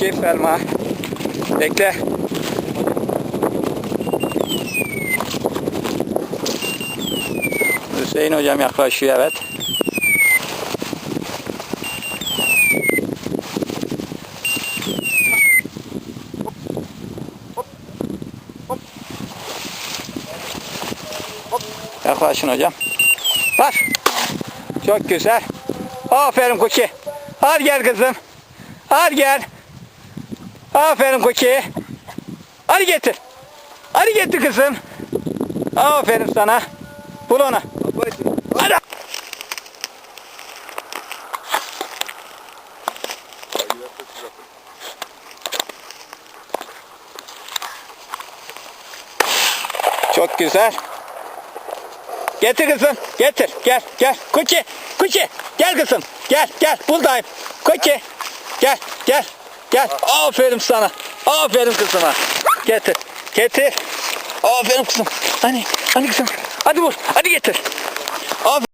Çift ferma. Bekle. Hüseyin hocam yaklaşıyor evet. Yaklaşın hocam. Var. Çok güzel. Aferin Kuki. Al gel kızım. Al gel. Aferin Kuki. Hadi getir. Hadi getir kızım. Aferin sana. Bul onu. Hadi. Çok güzel. Getir kızım. Getir. Gel. Gel. Kuki. Kuki. Gel kızım. Gel. Gel. Buradayım. Kuki. Gel. Gel. Gel. Aferin sana. Aferin kızıma. Getir. Getir. Aferin kızım. Hani. Hani kızım. Hadi vur. Hadi getir. Aferin.